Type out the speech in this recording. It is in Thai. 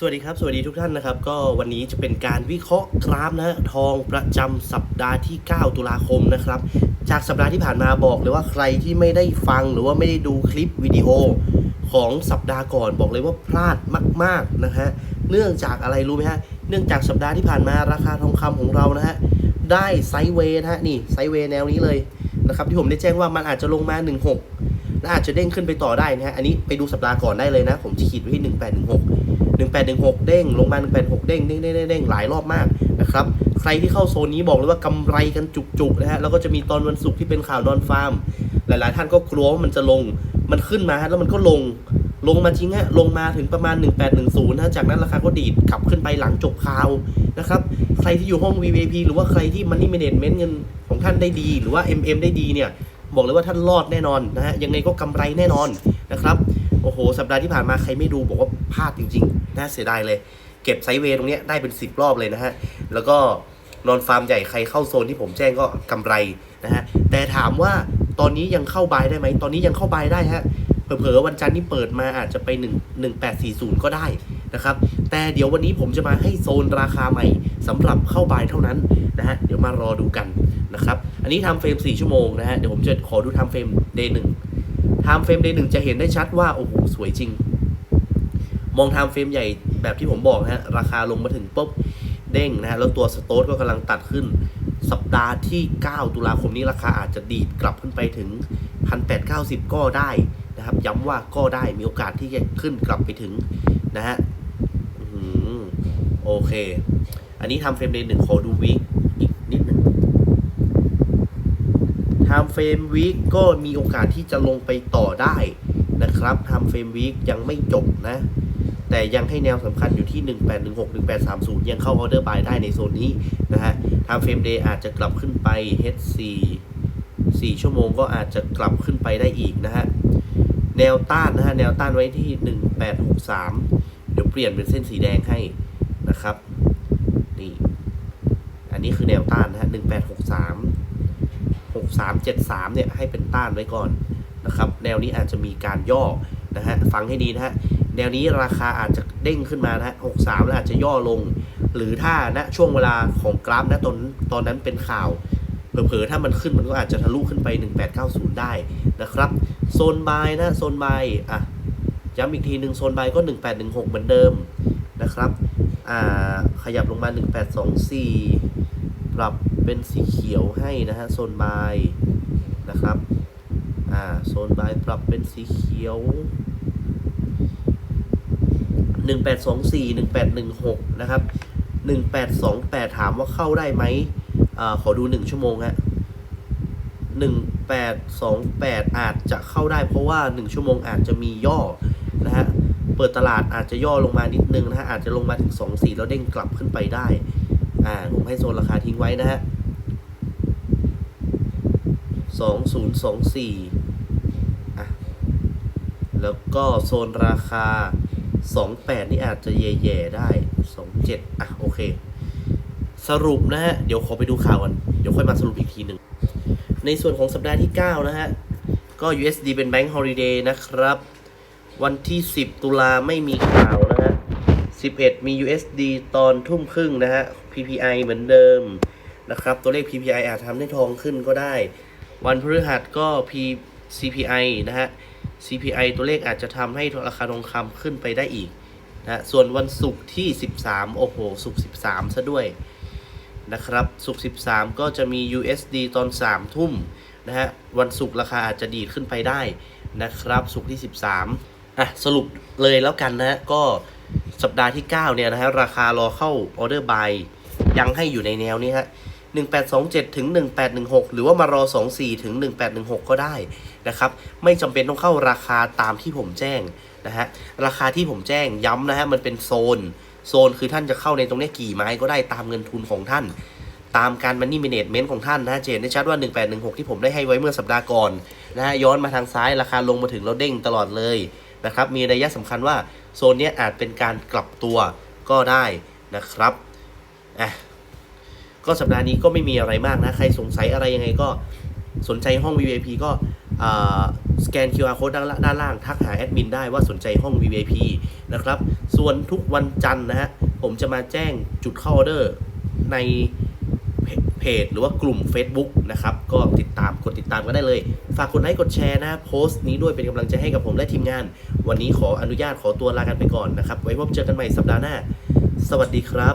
สวัสดีครับ สวัสดีทุกท่านนะครับ ก็วันนี้จะเป็นการวิเคราะห์กราฟนะทองประจำสัปดาห์ที่ 9 ตุลาคมนะครับ จากสัปดาห์ที่ผ่านมาบอกเลยว่าใครที่ไม่ได้ฟังหรือว่าไม่ได้ดูคลิปวิดีโอของสัปดาห์ก่อนบอกเลยว่าพลาดมาก ๆนะฮะเนื่องจากอะไรรู้ไหมฮะเนื่องจากสัปดาห์ที่ผ่านมาราคาทองคำของเรานะฮะได้ไซด์เวย์นะฮะนี่ไซด์เวย์แนวนี้เลยนะครับที่ผมได้แจ้งว่ามันอาจจะลงมา 16 และอาจจะเด้งขึ้นไปต่อได้นะฮะ อันนี้ไปดูสัปดาห์ก่อนได้เลยนะ ผมขีดไว้ที่ 1816 1816 เด้ง ลงมา 186เด้งเด้งเด้งเด้งหลายรอบมากนะครับ ใครที่เข้าโซนนี้บอกเลยว่ากำไรกันจุกๆนะฮะ แล้วก็จะมีตอนวันศุกร์ที่เป็นข่าวนอนฟาร์ม หลายๆ ท่านก็กลัวว่ามันจะลง มันขึ้นมาฮะแล้วมันก็ลง ลงมาจริงฮะ ลงมาถึงประมาณ 1810นะจากนั้นราคาก็ดีดขับขึ้นไปหลังจบข่าวนะครับ ใครที่อยู่ห้อง VVP หรือว่าใครที่ Money Management เงินของท่านได้ดี หรือว่า MM ได้ดีเนี่ย บอกเลยว่าท่านรอดแน่นอนนะฮะยังไงก็กำไรแน่นอนนะครับโอ้โห สัปดาห์ที่ผ่านมาใครไม่ดูบอกว่าพลาดจริงๆน่าเสียดายเลย เก็บไซเวย์ตรงเนี้ยได้เป็น 10 รอบเลยนะฮะแล้วก็นอนฟาร์มใหญ่ใครเข้าโซนที่ผมแจ้งก็กำไรนะฮะแต่ถามว่าตอนนี้ยังเข้าบายได้ไหมตอนนี้ยังเข้าบายได้ฮะเผลอๆวันจันทร์ที่เปิดมาอาจจะไป1 1840 ก็ได้นะครับ แต่เดี๋ยววันนี้ผมจะมาให้โซนราคาใหม่สำหรับเข้าบายเท่านั้นนะฮะ เดี๋ยวมารอดูกันนะครับ อันนี้ทำเฟรม 4 ชั่วโมงนะฮะ เดี๋ยวผมจะขอดูทำเฟรม day 1ไทม์เฟรม day หนึ่งจะเห็นได้ชัดว่า โอ้โห สวยจริง มองทม์เฟรมใหญ่แบบที่ผมบอกนะฮะ ราคาลงมาถึงปุ๊บเด้งนะฮะ แล้วตัวสโตทก็กำลังตัดขึ้น สัปดาห์ที่ 9 ตุลาคมนี้ราคาอาจจะดีดกลับขึ้นไปถึง 1,890 ก็ได้นะครับ ย้ำว่าก็ได้มีโอกาสที่จะขึ้นกลับไปถึงนะฮะโอเค อันนี้ทำเฟรม day หนึ่งขอดูวีคอีกนิดหนึ่ง ไทม์เฟรมวีคก็มีโอกาสที่จะลงไปต่อได้นะครับไทม์เฟรมวีคยังไม่จบนะ แต่ยังให้แนวสำคัญอยู่ที่ 1816 1830 ยังเข้าออเดอร์บายได้ในโซนนี้นะฮะไทม์เฟรมเดย์อาจจะกลับขึ้นไป H4 4 ชั่วโมงก็อาจจะกลับขึ้นไปได้อีกนะฮะ แนวต้านนะฮะ แนวต้านไว้ที่ 1863 เดี๋ยวเปลี่ยนเป็นเส้นสีแดงให้นะครับ นี่ อันนี้คือแนวต้าน 373เนี่ยให้เป็นต้านไว้ก่อนนะครับแนวนี้อาจจะมีการย่อนะฮะฟังให้ดีนะฮะแนวนี้ราคาอาจจะเด้งขึ้นมานะฮะ63แล้วอาจจะย่อลง หรือถ้าณช่วงเวลาของกราฟนะตอนตอนนั้นเป็นข่าวเผลอๆถ้ามันขึ้นมันก็อาจจะทะลุขึ้นไป 1890 ได้นะครับโซนบายนะโซนบายอะย้ำอีกทีหนึ่งโซนบายก็ 1816 เหมือนเดิมนะครับอ่าขยับลงมา 1824 ปรับ เป็นสีเขียวให้นะฮะโซนบายนะครับอ่าโซนบายปรับเป็นสีเขียว 1824 1816 นะครับ 1828 ถามว่าเข้าได้ไหมอ่าขอดู 1 ชั่วโมงฮะ1828 อาจจะเข้าได้เพราะว่า 1 ชั่วโมงอาจจะมีย่อนะฮะเปิดตลาดอาจจะย่อลงมานิดนึงนะฮะอาจจะลงมาถึง 24 แล้วเด้งกลับขึ้นไปได้อ่าผมให้โซนราคาทิ้งไว้นะฮะ 2024อะแล้วก็โซนราคา 28 นี่อาจจะแย่ๆได้ 27 อะ โอเค สรุปนะฮะ เดี๋ยวขอไปดูข่าวกัน เดี๋ยวค่อยมาสรุปอีกทีหนึ่ง ในส่วนของสัปดาห์ที่ 9 นะฮะ ก็ USD เป็น Bank Holiday นะครับ วันที่ 10 ตุลาไม่มีข่าวนะฮะ 11 มี USD ตอนทุ่มครึ่งนะฮะ PPI เหมือนเดิมนะครับ ตัวเลข PPI อาจทำให้ทองขึ้นก็ได้ วันพฤหัสก็ P CPI นะฮะ CPI ตัวเลขอาจจะทำให้ราคาทองคำขึ้นไปได้อีกนะส่วนวันศุกร์ที่ 13 โอ้โห ศุกร์13 ซะด้วยนะครับ ศุกร์13 ก็จะมี USD ตอน 3 ทุ่มนะฮะ วันศุกร์ราคาอาจจะดีขึ้นไปได้นะครับ ศุกร์ที่ 13 อะ สรุปเลยแล้วกันนะฮะก็สัปดาห์ที่ 9 เนี่ยนะฮะ ราคารอเข้าออเดอร์บายยังให้อยู่ในแนวนี้ฮะ 1827 ถึง 1816 หรือว่ามารอ 24 ถึง 1816 ก็ได้นะครับ ไม่จำเป็นต้องเข้าราคาตามที่ผมแจ้งนะฮะ ราคาที่ผมแจ้งย้ำนะฮะ มันเป็นโซน โซนคือท่านจะเข้าในตรงนี้กี่ไม้ก็ได้ตามเงินทุนของท่าน ตามการมันนี่เมเนจเมนต์ของท่านนะฮะจนได้ชัดว่า 1816 ที่ผมได้ให้ไว้เมื่อสัปดาห์ก่อนนะฮะ ย้อนมาทางซ้ายราคาลงมาถึงแล้วเด้งตลอดเลยนะครับ มีนัยะสำคัญว่าโซนนี้อาจเป็นการกลับตัวก็ได้นะครับอะ ก็สัปดาห์นี้ก็ไม่มีอะไรมากนะ ใครสงสัยอะไรยังไงก็สนใจห้อง VIP ก็สแกน QR code ด้านล่างด้านล่างทักหาแอดมินได้ว่าสนใจห้อง VIP นะครับ ส่วนทุกวันจันทร์นะฮะ ผมจะมาแจ้งจุดเข้าออเดอร์ในเพเพจหรือว่ากลุ่ม Facebook นะครับ ก็ติดตามกดติดตามกันได้เลย ฝากกดไลค์กดแชร์นะโพสต์นี้ด้วยเป็นกำลังใจให้กับผมและทีมงาน วันนี้ขออนุญาตขอตัวลากันไปก่อนนะครับ ไว้พบเจอกันใหม่สัปดาห์หน้า สวัสดีครับ